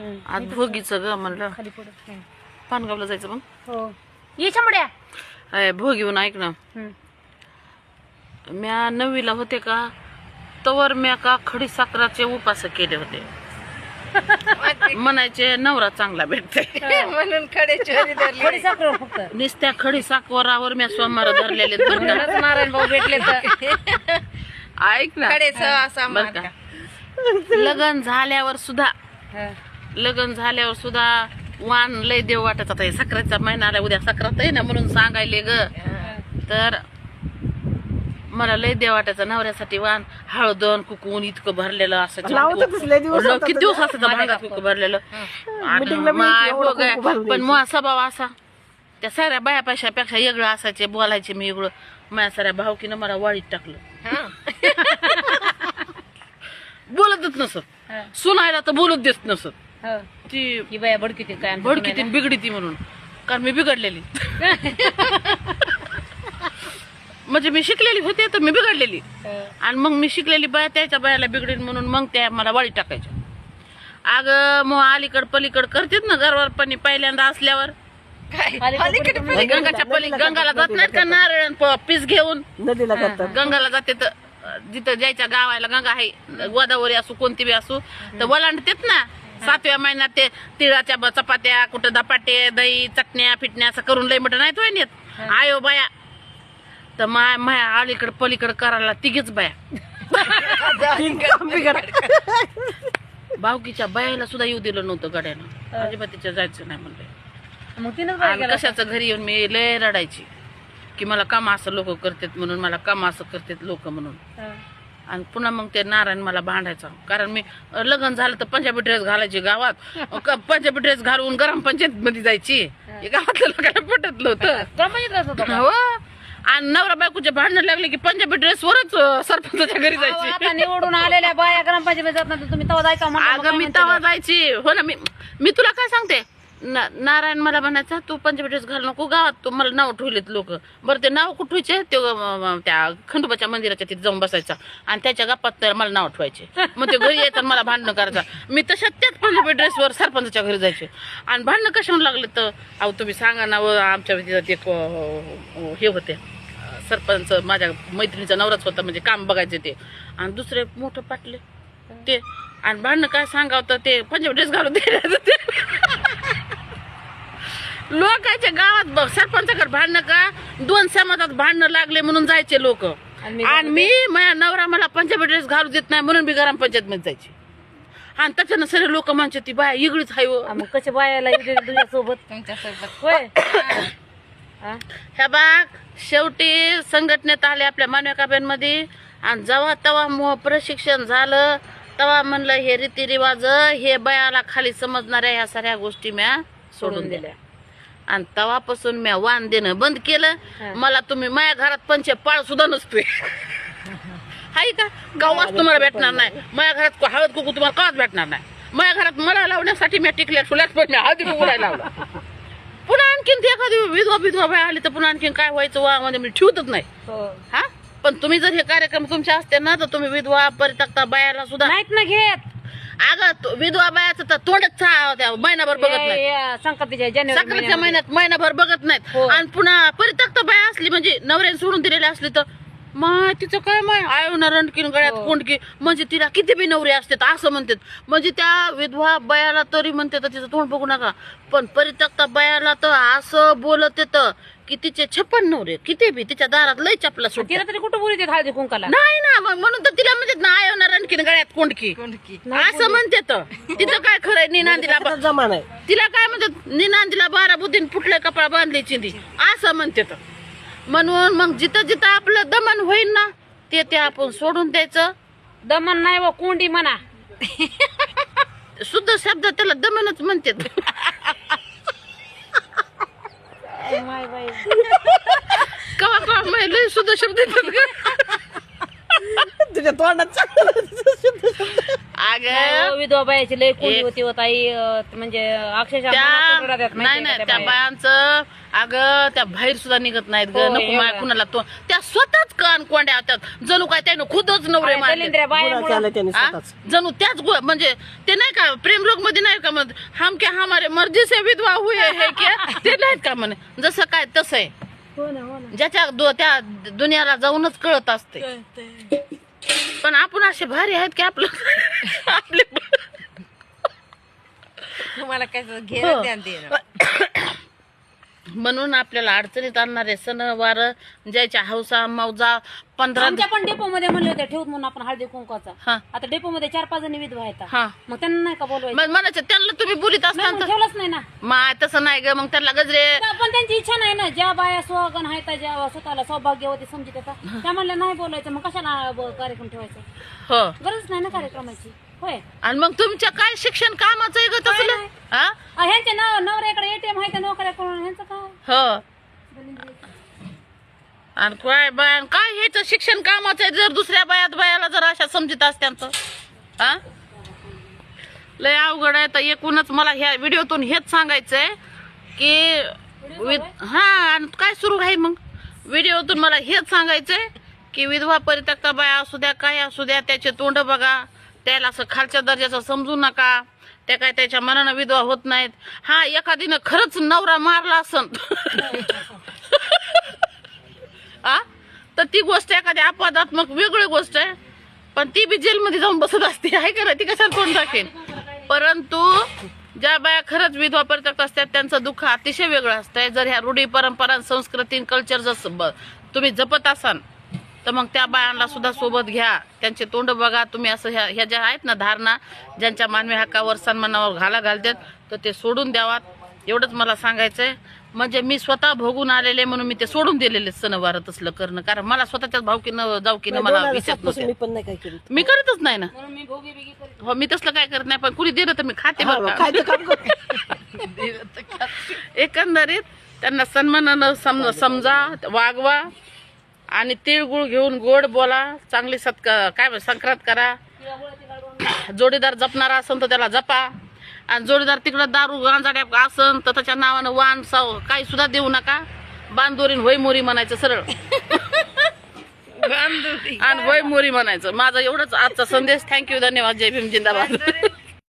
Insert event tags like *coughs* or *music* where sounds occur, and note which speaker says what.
Speaker 1: आज भोगीचं ग म्हणलं.
Speaker 2: खाली पुढे.
Speaker 1: पानगावला जायचं मग?
Speaker 2: हो. ये चमड्या
Speaker 1: अय भोगीहून ऐक ना. म्या नववीला होते का तवर म्या का खडी साखराचे उपास केले होते. *laughs* म्हणायचे नवरा चांगला भेटते *laughs*
Speaker 3: म्हणून खडे चोरी धरली
Speaker 2: थोडी साखर फक्त.
Speaker 1: नुसत्या खडी साखरावर म्या सोमवार धरलेले बरं का?
Speaker 2: म्हणूनच नारायण भाऊ भेटले तर. *laughs*
Speaker 1: ऐक ना.
Speaker 3: खडे
Speaker 1: लग्न झाल्यावर सुद्धा
Speaker 2: हं.
Speaker 1: लग्न झाल्यावर सुद्धा वान लय देव वाटत आता हे साखरेचा महिना आला उद्या साखरात आहे ना म्हणून सांगायले ग. तर मला लय देव वाटायचं नवऱ्यासाठी वान हळदन कुकून इतकं भरलेलं असं किती दिवस असं भांगात कुकू भरलेलं. हो. पण मग स्वभाव असा. त्या साऱ्या बायापेक्षा वेगळं असायचे बोलायचे मी वेगळं. माझ्या साऱ्या भावकीनं मला वाळीत टाकलं. *laughs* बोलतच नसत. सुनायला तर बोलत देत नसत. ती
Speaker 2: ही बाया भडकिती काय तुम्ही
Speaker 1: ती बिगडी ती म्हणून. कारण मी बिघडलेली. *laughs* म्हणजे मी शिकलेली होते तर मी बिघडलेली.
Speaker 2: हं.
Speaker 1: आणि मग मी शिकलेली बाया त्याच्या बायाला बिघडीन म्हणून मग त्या मला वाळी टाकायच्या. अग मग अलीकड पलीकड करतेत ना गरवारपणी पहिल्यांदा असल्यावर.
Speaker 2: अलीकडे
Speaker 1: गंगाच्या पली गंगाला जात नाहीत का नारळ आणि प- पीस घेऊन.
Speaker 4: नदीला जातात.
Speaker 1: गंगाला जाते तर अं, जिथं जायच्या गावाला गंगा आहे गोदावरी असू कोणती बी असू तर वलांडतेत ना. सातव्या महिन्यात ते तिळाच्या चपात्या कुठं धपाटे दही चटण्या फिटण्या असं करून लय मोठं नाहीत होय नेत आयो बाया. तर माय माया अलीकडं पलीकडं करायला तिघीच बाया. भावकीच्या बायाला सुद्धा येऊ दिलं नव्हतं गड्यानं. अजिबात तिच्या जायचं नाही म्हणलं. कशाचं घरी येऊन मी लय रडायची. की मला काम असं लोक करतात म्हणून मला काम असं करतात लोक म्हणून. आणि पुन्हा मग ते नारायण मला भांडायचा. कारण मी लग्न झालं तर पंजाबी ड्रेस घालायची गावात. *laughs* पंजाबी ड्रेस घालून गरम पंचायत मध्ये जायची. हे. गावातल्या लोकांना पटत नव्हतं? *laughs* हो. आणि नवरा बायकोचे भांडण लागले की पंजाबी ड्रेस वरच सरपंचाच्या घरी जायची.
Speaker 2: निवडून आलेल्या बाया ग्रामपंचायत जात नाही तुम्ही तेव्हा जायचा
Speaker 1: अगं मी
Speaker 2: म्हणते
Speaker 1: तवा
Speaker 2: ते?
Speaker 1: जायची. हो ना मी मी तुला काय सांगते? ना- नारायण मला म्हणायचा तू पंजाबी ड्रेस घाल नको गावात तू मला नाव ठेवलेत लोक. बरं ते नाव कुठे ठेवायचे? ते त्या खंडोबाच्या मंदिराच्या तिथे जाऊन बसायचा. आणि त्याच्या गप्पात तर मला नाव ठेवायचे. मग ते घरी यायचं मला भांडणं करायचं. मी तशा त्याच पंजाबी ड्रेसवर सरपंचाच्या घरी जायचे. आणि भांडणं कशावर लागले तर? अहो तुम्ही सांगा ना व आमच्या ते हे होते. सरपंच माझ्या मैत्रिणीचा नवराच होता म्हणजे काम बघायचे ते. आणि दुसरे मोठं पाटले. ते आणि भांडणं काय सांगावं तर ते पंजाबी ड्रेस घालून द्यायला ते लोकांच्या गावात बघ सरपंचाकडे भांडणं का? दोन समाजात भांडणं लागले म्हणून जायचे लोक.
Speaker 2: आणि मी
Speaker 1: आणि मी माझ्या नवरा मला पंजाबी ड्रेस घालू देत नाही म्हणून मी ग्रामपंचायत मध्ये जायची. आणि त्याच्यानं सगळे लोक म्हणते ती बाया इगळीच आहे हो.
Speaker 2: मग कसे बायाला तुझ्यासोबत
Speaker 3: तुमच्यासोबत.
Speaker 2: होय. हा?
Speaker 1: ह्या बाग शेवटी संघटनेत आले आपल्या मानवकाब्यांमध्ये आणि जेव्हा तेव्हा मो प्रशिक्षण झालं तेव्हा म्हणलं हे रीतिरिवाज हे बयाला खाली समजणाऱ्या ह्या साऱ्या गोष्टी म्या सोडून दिल्या. आणि तेव्हापासून म्या वाण देणं बंद केलं. मला तुम्ही माझ्या घरात पंचे पाळ सुद्धा नसतोय. हाय का? गावाच तुम्हाला भेटणार नाही. माझ्या घरात हळद कुकू तुम्हाला काच भेटणार नाही. माझ्या घरात मला लावण्यासाठी मी टिकल्या ठुल्याच पण मी हळदी कुकू नाही लावला. पुन्हा आणखीन ते एखादी विधवा विधवा बाय आली तर पुन्हा आणखीन काय व्हायचं? वा म्हणजे मी ठेवतच नाही.
Speaker 2: हो.
Speaker 1: हा? पण तुम्ही जर हे कार्यक्रम तुमचे असते ना तर तुम्ही विधवा परित्यक्ता बायाला सुद्धा
Speaker 2: नाहीत ना घेत.
Speaker 1: अगं विधवा बायाचं तर तोंडच महिनाभर बघत नाही
Speaker 2: संक्रांतीच्या जानेवारी
Speaker 1: साखरेच्या
Speaker 2: महिन्यामध्ये.
Speaker 1: महिन्यात महिनाभर बघत नाहीत
Speaker 2: हो.
Speaker 1: आणि पुन्हा परित्यक्त बाया असली म्हणजे नवऱ्याने सोडून दिलेली असली तर माय तिचं काय माय? आयोना रणकीन गळ्यात
Speaker 2: हो.
Speaker 1: कोंडकी. म्हणजे तिला किती बी नवरे असतात असं म्हणतात. म्हणजे त्या विधवा बायाला तरी म्हणते तर तिचं तोंड बघू नका. पण परित्यक्ता बायाला तर असं बोलत येतं की तिचे छप्पन नवरे किती बी तिच्या दारात लय चपला सुट
Speaker 2: तिला तरी कुठं बोलते हळदी कुंकाला?
Speaker 1: नाही ना मग म्हणून तर तिला म्हणतात ना आयोना रणकीन गळ्यात कोंडकी. असं म्हणते तर तिचं काय खरंय निनांदीला बा-
Speaker 4: जमा नाही
Speaker 1: तिला काय म्हणतात निनांदीला बारा बुद्धीन फुटले कपडा बांधली चिंदी. असं म्हणते तर म्हणून मग जिथं जिथं आपलं दमन होईल ना ते ते आपण सोडून द्यायचं.
Speaker 2: दमन नाही व कोंडी म्हणा.
Speaker 1: शुद्ध शब्द त्याला दमनच म्हणते कवा कवा शुद्ध शब्द
Speaker 4: तुझ्या तोंडात चांगलं
Speaker 1: अगं.
Speaker 2: विधवा बायाची लय कोंडी
Speaker 1: एक-
Speaker 2: होती होत म्हणजे अक्षरशः
Speaker 1: त्या
Speaker 2: रडतात
Speaker 1: नाही
Speaker 2: माहितीये
Speaker 1: नाही
Speaker 2: का
Speaker 1: त्या
Speaker 2: बाया?
Speaker 1: बायांचं अगं त्या बाहेर सुद्धा निघत नाहीत ग. नको माय
Speaker 2: एवढं.
Speaker 1: कुणाला तो त्या स्वतःच कान कोंड्या होतात जणू काय त्यानं खुदच नवरे
Speaker 2: आणि
Speaker 1: मारले
Speaker 2: दलिंद्र्या
Speaker 4: गुन्हा
Speaker 2: बायामुळं
Speaker 4: केला त्याने
Speaker 1: हा?
Speaker 4: स्वतःच.
Speaker 1: जणू त्याच गो- म्हणजे ते नाही का प्रेम रोगमध्ये नाही का म्हण हम क्या हमारे मर्जी से विधवा हुए है क्या? ते नाहीत का म्हणे? जसं काय तसं आहे.
Speaker 2: हो ना हो ना.
Speaker 1: ज्याच्या दो- त्या दुनियाला जाऊनच कळत असते. पण आपण असे भारी आहेत की आपलं आपले
Speaker 3: तुम्हाला काय
Speaker 1: हो.
Speaker 3: घेणं *coughs*
Speaker 1: म्हणून आपल्याला अडचणीत आणणारे सण वार ज्याच्या हौसा मौजा पंधरा
Speaker 2: आमच्या पण डेपो मध्ये म्हणले होते ठेवत म्हणून आपण हळदी कुंकाचा
Speaker 1: हा.
Speaker 2: आता डेपो मध्ये चार पाच जणी विधवा आहेत
Speaker 1: हा.
Speaker 2: मग त्यांना नाही का बोलवायचं?
Speaker 1: मग म्हणायचं त्यांना तुम्ही बोलीत
Speaker 2: नाही,
Speaker 1: असताना
Speaker 2: मग ठेवलंच नाही ना.
Speaker 1: मा तसं नाही ग मग त्यांना गजरे
Speaker 2: पण त्यांची इच्छा नाही ना. ज्या बाया स्वगण आहेत ज्या स्वतःला सौभाग्यवती समजत येतात त्या म्हणल्या नाही बोलायचं मग कशाला ब- कार्यक्रम ठेवायचा?
Speaker 1: हो.
Speaker 2: गरज नाही ना कार्यक्रमाची. होय.
Speaker 1: आणि मग तुमच्या काय शिक्षण कामाचं आहे ग तसलं?
Speaker 2: नाही.
Speaker 1: हा?
Speaker 2: अ, ह्यांच्या नाव नवऱ्याकडे एटीएम आहे त्या नोकऱ्या करून ह्यांचं काय?
Speaker 1: हो. आणि काय बाया काय ह्याचं शिक्षण कामाचं आहे? जर दुसऱ्या बायात बायाला जर अशा समजित असत्यांचं हा लय अवघड आहे. तर एकूणच मला ह्या व्हिडिओतून हेच सांगायचंय की विध हा आणि काय सुरू आहे मग? व्हिडिओतून मला हेच सांगायचंय की विधवा परित्यक्ता बाया असू द्या काय असू द्या त्याचे तोंड बघा. त्याला असं खालच्या दर्जाचं समजू नका. त्या काय त्याच्या मनानं विधवा होत नाहीत. हा एखादीनं खरंच नवरा मारला असन. आ? तर ती गोष्ट एखादी अपवादात्मक वेगळी गोष्ट आहे. पण ती बी जेलमध्ये जाऊन बसत असते. आहे का ती कशाला कोण टाकेल परंतु ज्या बाया खरंच विधवा परित्यक्त असतात त्यांचं दुःख अतिशय वेगळं असतंय. जर ह्या रूढी परंपरा संस्कृती कल्चर जर तुम्ही जपत असाल तर मग त्या बायांना सुद्धा सोबत घ्या. त्यांचे तोंड बघा. तुम्ही असं ह्या ह्या ज्या आहेत ना धारणा ज्यांच्या मानवी हक्कावर सन्मानावर घाला घालतात तर ते सोडून द्यावात. एवढंच मला सांगायचंय. म्हणजे मी स्वतः भोगून आलेले म्हणून मी ते सोडून दिलेले सणवार तसलं करणं. कारण मला स्वतःच्याच भावकीनं जावकीनं मला विचारत नव्हते
Speaker 4: पण नाही काय केलं.
Speaker 1: मी करतच नाही ना.
Speaker 2: म्हणून मी भोगी बिगी करते
Speaker 1: हो मी तसलं काय करत नाही पण कुणी दिलं तर मी खाते बरं *laughs* एकंदरीत त्यांना सन्मानानं सम समजा वागवा. आणि तिळगुळ घेऊन गोड बोला चांगली सत्का काय संक्रांत करा. जोडीदार जपणारा असन तर त्याला जपा. आणि जोडीदार तिकडं दारू गांजाड्या असन तर त्याच्या नावानं वाण साव काही सुद्धा देऊ नका. बांधोरीन होय मोरी म्हणायचं सरळ.
Speaker 3: बांधुरी
Speaker 1: आणि होय मोरी म्हणायचं. माझा एवढंच आजचा संदेश. थँक्यू धन्यवाद. जय भीम जिंदाबाद.